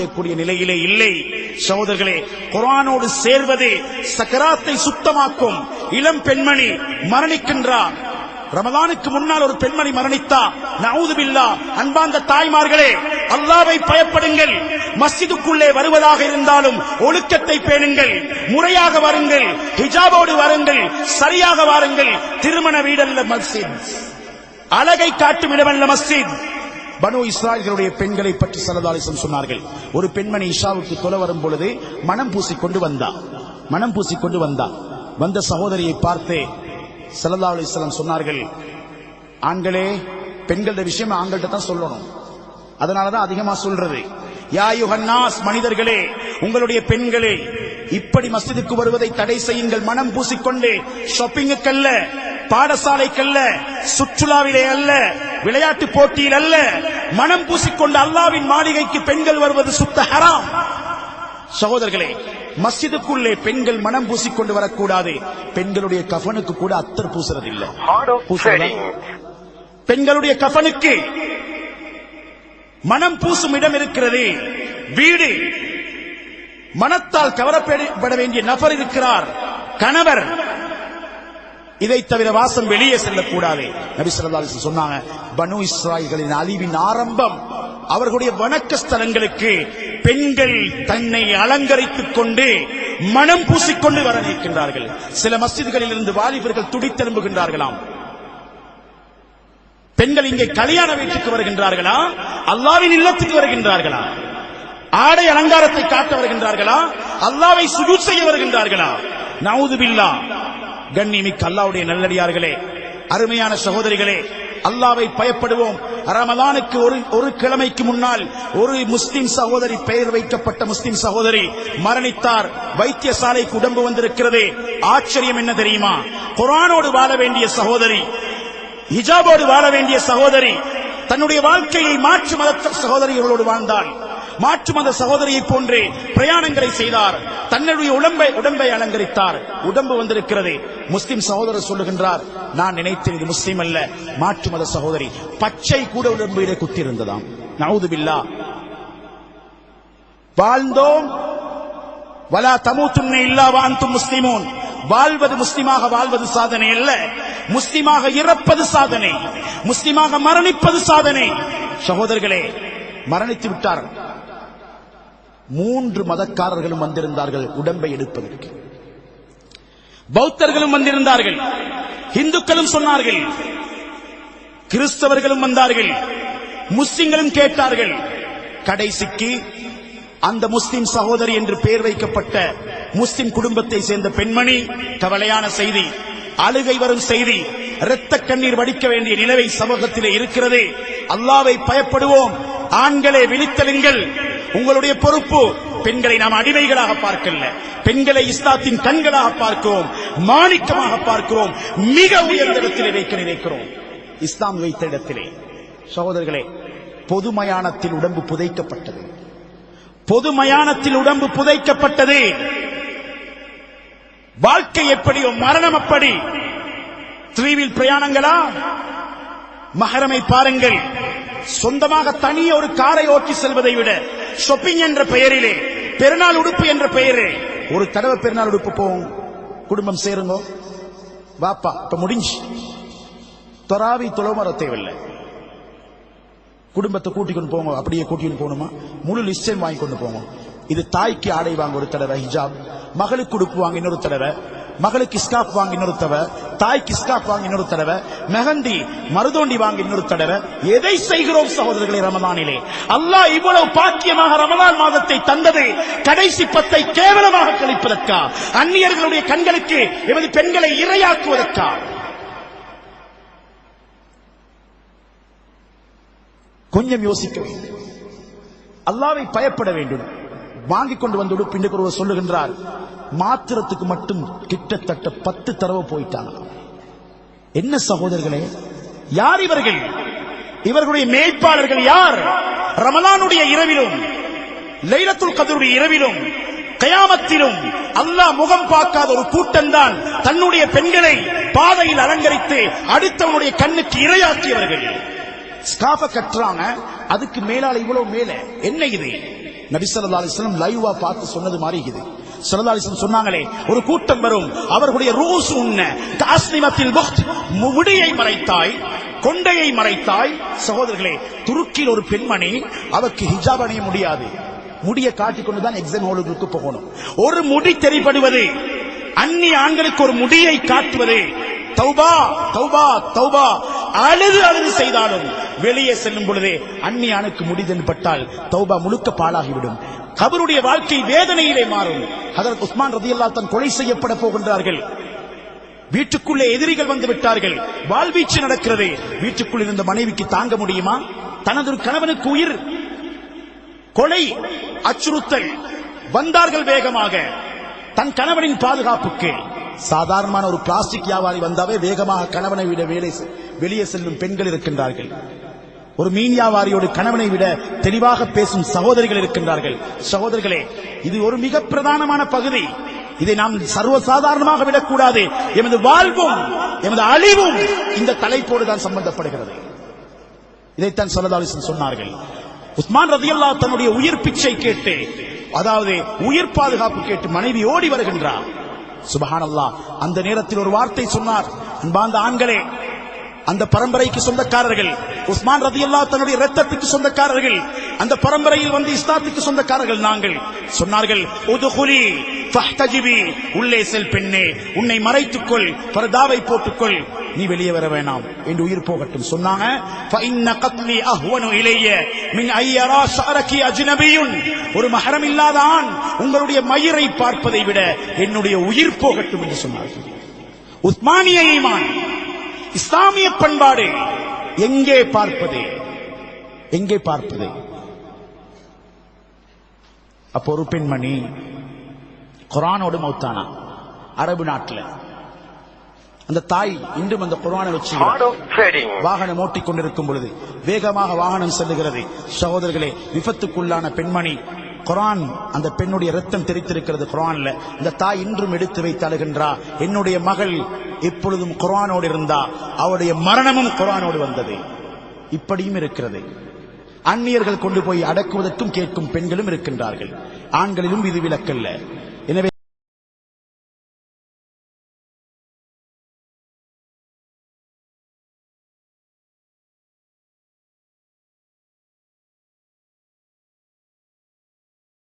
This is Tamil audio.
செய்யக்கூடிய நிலையிலே இல்லை. சகோதரர்களே குரானோடு சேர்வது சக்கராத்தை சுத்தமாக்கும். இளம் பெண்மணி மரணிக்கின்றார். ரமதானுக்கு முன்னால் ஒரு பெண்மணி மரணித்தா நவுதுபில்லா அன்பாந்த தாய்மார்களே அல்லாவை பயப்படுங்கள். மஸ்ஜிதுக்குள்ளே வருவதாக இருந்தாலும் ஒழுக்கத்தை பேணுங்கள். முறையாக வாருங்கள். ஹிஜாபோடு வாருங்கள். சரியாக வாருங்கள். திருமண வீடல்ல மஸ்ஜித். அழகை காட்டும் இடமல்ல மஸ்ஜித். பனு இஸ்ராயல்களுடைய பெண்களை பற்றி சரதாலிசம் சொன்னார்கள். ஒரு பெண்மணி இஷாவுக்கு தொலை வரும் பொழுது மனம் பூசிக்கொண்டு வந்தா. மனம் பூசிக்கொண்டு வந்தா. வந்த சகோதரியை பார்த்து சல்லா அலிஸ்லாம் சொன்னார்கள் ஆண்களே பெண்களோட விஷயம் ஆண்கள்ட்ட தான் சொல்லணும். அதனாலதான் அதிகமா சொல்றது. யாயுகன்னாஸ் மனிதர்களே உங்களுடைய பெண்களே இப்படி மஸ்ஜிதுக்கு வருவதை தடை செய்யுங்கள். மனம் பூசிக்கொண்டு ஷாப்பிங்குக்கல்ல பாடசாலைக்கல்ல சுற்றுலாவிலே அல்ல விளையாட்டு போட்டியில் அல்ல மனம் பூசிக்கொண்டு அல்லாவின் மாளிகைக்கு பெண்கள் வருவது சுத்த ஹராம். சகோதரர்களே மஸ்ஜிதுக்குள்ளே பெண்கள் மனம் பூசிக்கொண்டு வரக்கூடாது. பெண்களுடைய கஃனுக்கு கூட அத்தர் பூசுறதில்லை. பூசுறதா? பெண்களுடைய கஃனுக்கு மனம் பூசும் இடம் இருக்கிறது. வீடு. மனத்தால் கவரப்பட வேண்டிய நபர் இருக்கிறார். கணவர். இதை தவிர வாசம் வெளியே செல்லக்கூடாது. நபி சொல்லா சொன்னாங்க பனு இஸ்ராயல்களின் அழிவின் ஆரம்பம் அவர்களுடைய வணக்க ஸ்தலங்களுக்கு பெண்கள் தன்னை அலங்கரித்துக் கொண்டு மனம் பூசிக்கொண்டு வர நிற்கின்றார்கள் சில மஸ்ஜிதுகளில் இருந்து வாலிபர்கள் துடித்தெலும்புகின்றார்களாம் பெண்கள் இங்கே கல்யாண வீட்டுக்கு வருகின்றார்களா? அல்லாவின் இல்லத்துக்கு வருகின்றார்களா? ஆடை அலங்காரத்தை காட்ட வருகின்றார்களா? அல்லாவை சுஜூத் செய்ய வருகின்றார்களா? நவுதுபில்லா கண்ணிமிக்க அல்லாவுடைய நல்லடியார்களே அருமையான சகோதரிகளே அல்லாவை பயப்படுவோம். ரமலானுக்கு ஒரு ஒரு கிழமைக்கு முன்னால் ஒரு முஸ்லிம் சகோதரி பெயர் வைக்கப்பட்ட முஸ்லிம் சகோதரி மரணித்தார். வைத்தியசாலைக்கு உடம்பு வந்திருக்கிறது. ஆச்சரியம் என்ன தெரியுமா? குரானோடு வாழ வேண்டிய சகோதரி ஹிஜாபோடு வாழ வேண்டிய சகோதரி தன்னுடைய வாழ்க்கையை மாற்று மத சகோதரிகளோடு வாழ்ந்தாள். மாற்று மத சகோதரியை போன்றே பிரயாணங்களை செய்தார். தன்னுடைய உடம்பை உடம்பை அலங்கரித்தார். உடம்பு வந்திருக்கிறது. முஸ்லிம் சகோதரர் சொல்லுகின்றார் நான் நினைத்தேன் இது முஸ்லிம் அல்ல மாற்று மத சகோதரி. பச்சை கூட உடம்பிலே குத்திருந்ததாம் நவுதுபில்லா. வாழ்ந்தோம். வலா தமூத்துன்ன இல்லா வாழ்ந்தும் முஸ்லிமோன். வாழ்வது முஸ்லிமாக வாழ்வது சாதனை அல்ல. முஸ்லிமாக இறப்பது சாதனை. முஸ்லிமாக மரணிப்பது சாதனை. சகோதரர்களே மரணித்து விட்டார் மூன்று மதக்காரர்களும் வந்திருந்தார்கள் உடம்பை எடுப்பதற்கு. பௌத்தர்களும் வந்திருந்தார்கள். இந்துக்களும் சொன்னார்கள். கிறிஸ்தவர்களும் வந்தார்கள். முஸ்லிம்களும் கேட்டார்கள். கடைசிக்கு அந்த முஸ்லிம் சகோதரி என்று பெயர் வைக்கப்பட்ட முஸ்லிம் குடும்பத்தை சேர்ந்த பெண்மணி கவலையான செய்தி அழுகை வரும் செய்தி இரத்த கண்ணீர் வடிக்க வேண்டிய நிலவை சமூகத்திலே இருக்கிறது. அல்லாவை பயப்படுவோம். ஆண்களே விழித்தெழுங்கள். உங்களுடைய பொறுப்பு பெண்களை நாம் அடிமைகளாக பார்க்கல பெண்களை இஸ்லாத்தின் கண்களாக பார்க்கிறோம் மாணிக்கமாக பார்க்கிறோம் மிக உயர்ந்த இடத்திலே வைக்க நினைக்கிறோம். இஸ்லாம் வைத்த இடத்திலே சகோதரர்களே பொது மயானத்தில் உடம்பு புதைக்கப்பட்டது. பொது மயானத்தில் உடம்பு புதைக்கப்பட்டது. வாழ்க்கை எப்படியோ மரணம் அப்படி. தீவில் பிரயாணங்களா? மகரமை பாருங்கள். சொந்தமாக தனியே ஒரு காரை ஓட்டி செல்வதை விட ஷொப்பிங் என்ற பெயரிலே பெருநாள் உடுப்பு என்ற பெயரே. ஒரு தடவை பெருநாள் உடுப்பு போவோம். குடும்பம் சேருங்க. வாப்பா இப்ப முடிஞ்சு. தொராவி துளமர தேவையில்லை. குடும்பத்தை கூட்டிக்கொண்டு போங்க அப்படியே கூட்டிக்கொண்டு போகணுமா? முழு லிஸ்டையும் வாங்கி கொண்டு போங்க இது தாய்க்கு ஆடை வாங்க ஒரு தடவை ஹிஜாப் மகளுக்கு உடுப்பு வாங்க இன்னொரு தடவை. மகளுக்கு ஸ்காப் வாங்கி நிறுத்தவ தாய்க்கு ஸ்காப் வாங்கி நிறுத்தடவ மெஹந்தி மருதோண்டி வாங்கி நிறுத்தடவ எதை செய்கிறோம் சகோதரர்களே ரமதானிலே அல்லாஹ் இவ்வளவு பாக்கியமாக ரமதான் மாதத்தை தந்தது. கடைசி பத்தை கேவலமாக கழிப்பதற்கா? அந்நியர்களுடைய கண்களுக்கு எமது பெண்களை இரையாக்குவதற்கா? கொஞ்சம் யோசிக்க வேண்டும். அல்லாவை பயப்பட வேண்டும். வாங்கிக் கொண்டு வந்து உடுப்பு ஒருவர் சொல்லுகின்றார் மாத்திரத்துக்கு மட்டும் கிட்டத்தட்ட பத்து தடவை போயிட்டாங்க என்ன சகோதரர்களே யார் இவர்கள்? இவர்களுடைய மேய்ப்பாளர்கள் யார்? ரமலானுடைய இரவிலும் லைலத்துல் கதருடைய இரவிலும் கயாமத்திலும் அல்லாஹ் முகம் பார்க்காத ஒரு கூட்டம் தான் தன்னுடைய பெண்களை பாதையில் அலங்கரித்து அடுத்தவனுடைய கண்ணுக்கு இரையாக்கியவர்கள். ஸ்காஃப கட்டுறாங்க அதுக்கு மேலால இவ்வளவு மேல. என்ன இது? நபி ஸல்லல்லாஹு லைவா பார்த்து சொன்னது மாதிரி இது சொன்னாங்களே ஒரு கூட்டம் வரும். அவர்களுடைய ரூஸ் உன்ன காஸ்னிமத்தில் முடியை மறைத்தாய் கொண்டையை மறைத்தாய். சகோதரர்களே துருக்கியில் ஒரு பெண்மணி அவருக்கு ஹிஜாப் அணிய முடியாது. முடியை காட்டிக் கொண்டுதான் எக்ஸாம் ஹாலுக்கு போகணும். ஒரு முடி தெரிப்படுவது அந்நிய ஆண்களுக்கு ஒரு முடியை காட்டுவது. தௌபா தௌபா தௌபா. அழுது அழுது செய்தாலும் வெளியே செல்லும் பொழுதே அந்நியானுக்கு முடிதல் பட்டால் தௌபா முழுக்க பாழாகிவிடும். கபருடைய வாழ்க்கை வேதனையிலே மாறும். அதற்கு உஸ்மான் ரதியல்லாஹு தன் கொலை செய்யப்பட போகின்றார்கள். வீட்டுக்குள்ளே எதிரிகள் வந்து விட்டார்கள். வாழ்வீச்சு நடக்கிறது. வீட்டுக்குள் இருந்த மனைவிக்கு தாங்க முடியுமா? தனது கணவனுக்கு உயிர்? கொலை அச்சுறுத்தல் வந்தார்கள் வேகமாக. தன் கணவனின் பாதுகாப்புக்கு. சாதாரணமான ஒரு பிளாஸ்டிக் வியாபாரி வந்தாவே வேகமாக கணவனை விட வேலை வெளியே செல்லும் பெண்கள் இருக்கின்றார்கள். ஒரு மீன் வியாபாரியோடு கணவனை விட தெளிவாக பேசும் சகோதரிகள் இருக்கின்றார்கள். சகோதரிகளே இது ஒரு மிக பிரதானமான பகுதி. இதை நாம் சர்வசாதாரணமாக விடக்கூடாது. எமது வாழ்வும் எமது அழிவும் இந்த தலைப்போடு தான் சம்பந்தப்படுகிறது. இதைத்தான் சொல்லதாலிசன் சொன்னார்கள். உஸ்மான் ரதியல்லா தன்னுடைய உயிர் பிச்சை கேட்டு அதாவது உயிர் பாதுகாப்பு கேட்டு மனைவி ஓடி வருகின்றார். சுபஹானல்லாஹ் அந்த நேரத்தில் ஒரு வார்த்தை சொன்னார். அன்பாந்த ஆண்களே அந்த பரம்பரைக்கு சொந்தக்காரர்கள் உஸ்மான் ரதியல்லா தன்னுடைய ரத்தத்துக்கு சொந்தக்காரர்கள் அந்த பரம்பரையில் வந்து இஸ்லாத்துக்கு சொந்தக்காரர்கள் நாங்கள் சொன்னார்கள் உதுகுலி ஃபஹ்தஜிபி உள்ளே செல் பெண்ணே உன்னை மறைத்துக்கொள் பரதாவை போட்டுக்கொள் நீ வெளியே வர வேணாம் என்று உயிர் போகட்டும் சொன்னாங்க فإن قتلي أهون إلي من أن يرى شعرك أجنبي ஒரு மகரம் இல்லாத ஆண் உங்களுடைய மயிரை பார்ப்பதை விட என்னுடைய உயிர் போகட்டும் என்று சொன்னார்கள் உஸ்மானிய ஈமான் இஸ்லாமிய பண்பாடு எங்கே பார்ப்பது? எங்கே பார்ப்பது? அப்போ ஒரு பெண்மணி குரானோடு மௌத்தானா? அரபு நாட்டுல. அந்த தாய் இன்றும் அந்த குரானை வச்சு. வாகனம் ஓட்டிக் கொண்டிருக்கும் பொழுது வேகமாக வாகனம் செல்லுகிறது. சகோதரர்களே விபத்துக்குள்ளான பெண்மணி குரான் அந்த பெண்ணுடைய ரத்தம் தெரித்திருக்கிறது குரான்ல. இந்த தாய் இன்றும் எடுத்து வைத்து அழுகின்றா என்னுடைய மகள் எப்பொழுதும் குரானோடு இருந்தா. அவருடைய மரணமும் குரானோடு வந்தது. இப்படியும் இருக்கிறது. அந்நியர்கள் கொண்டு போய் அடக்குவதற்கும் கேட்கும் பெண்களும் இருக்கின்றார்கள். ஆண்களிலும் இது விலக்கல்ல.